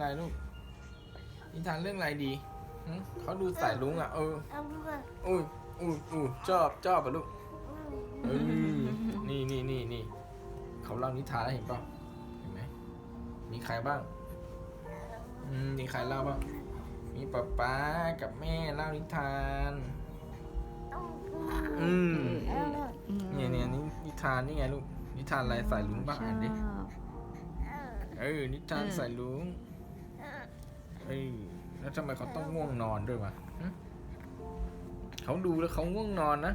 อะไรลูกนิทานเรื่องอะไรดีหึเขาดูสายลุงอะเออเอาเพื่อนอุ้ยอุ้ยอุ้ยชอบชอบอะลูกเออนี่นี่นี่นี่เขาเล่านิทานแล้วเห็นเปล่าเห็นไหมมีใครบ้าง อืมมีใครเล่าบ้างมีป๊าป๊ากับแม่เล่านิทานอืมอืมเนี่ยเนี่ยนี่นิทานนี่ไงลูกนิทานอะไรสายลุงบ้างอ่านดิชอบเออ นิทานสายลุงเออ แล้วทำไมเขาต้องง่วงนอนด้วยวะหึเขาดูแล้วเขาง่วงนอนนะ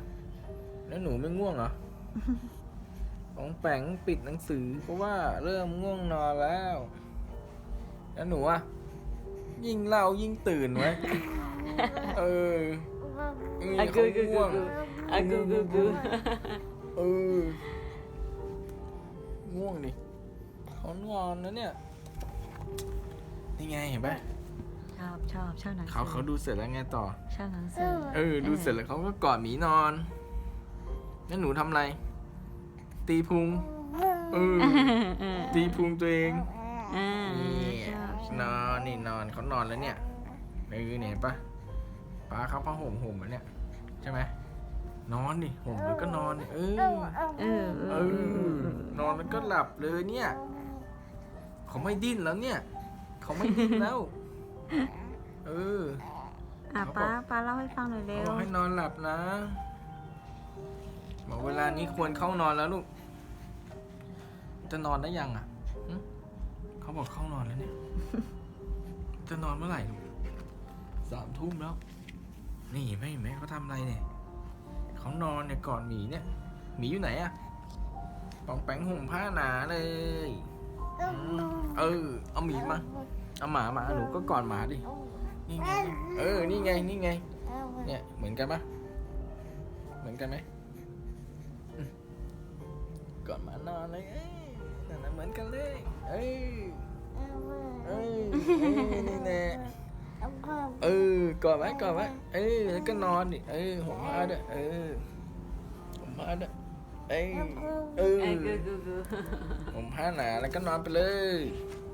แล้วหนูไม่ง่วงเหรอของแปงปิดหนังสือ เพราะว่าเริ่มง่วงนอนแล้ว แล้วหนูอะยิ่งเล่ายิ่งตื่นไว้เออเอออะเขากูกูกูง่วงกูอะกูกูกูเออ ง่วงดิเขานอนนะเนี่ย นี่ไงเห็นปะ ชอบชอบชอบหนังสือเขาเขาดูเสร็จแล้วไงต่อชอบหนังสือเออ ดูเสร็จแล้วเขาก็กอดหมีนอนแล้วหนูทำอะไร ตีพุงเออตีพุงตัวเองอ่านี่ชอบชอบนอนนี่นอนเขานอนแล้วเนี่ยเออเนี่ยเห็นปะป้าเขาผ้าห่มห่มแล้วเนี่ยใช่ไหมนอนดิห่มแล้วก็นอนดิเออเออเอเอออนอนแล้วก็หลับเลยเนี่ย เขาไม่ดิ้นแล้วเนี่ย เขาไม่ดิ้นแล้ว เอออะป้าป้าเล่าให้ฟังหน่อยเร็เขาบวอกให้นอนหลับนะบอกเวลานี้ควรเข้านอนแล้วลูก จะนอนได้ยังอะหึเขาบอกเข้านอนแล้วเนี่ย จะนอนเมื่อไหร่ลูกสามทุ่มแล้ว นี่เห็นไหม่เห็นไหมเขาทำอะไรเนี่ยเขานอนเนี่ยก่อนหมีเนี่ยหมีอยู่ไหนอะปองแปงห่มผ้าหนาเลย เออ เอาหมีมา เอาหมามาหนูก็ก่อนหมาดินี่ไงเออนี่ไงนี่ไงเนี่ยเหมือนกันปะเหมือนกันไหมอืมก่อนหมานอนเลยเอ้ยนั่นน่ะเหมือนกันเลยเอ้ยเอ้ยเอ้ยนี่แน่เออก่อนไว้ก่อนไว้เอ้ยแล้วก็นอนดิเออห่มผ้าด้วยเออห่มผ้าด้วยเอ้ยเออเออกูกูกูห่มผ้าหนาแล้วก็นอนไปเลยเ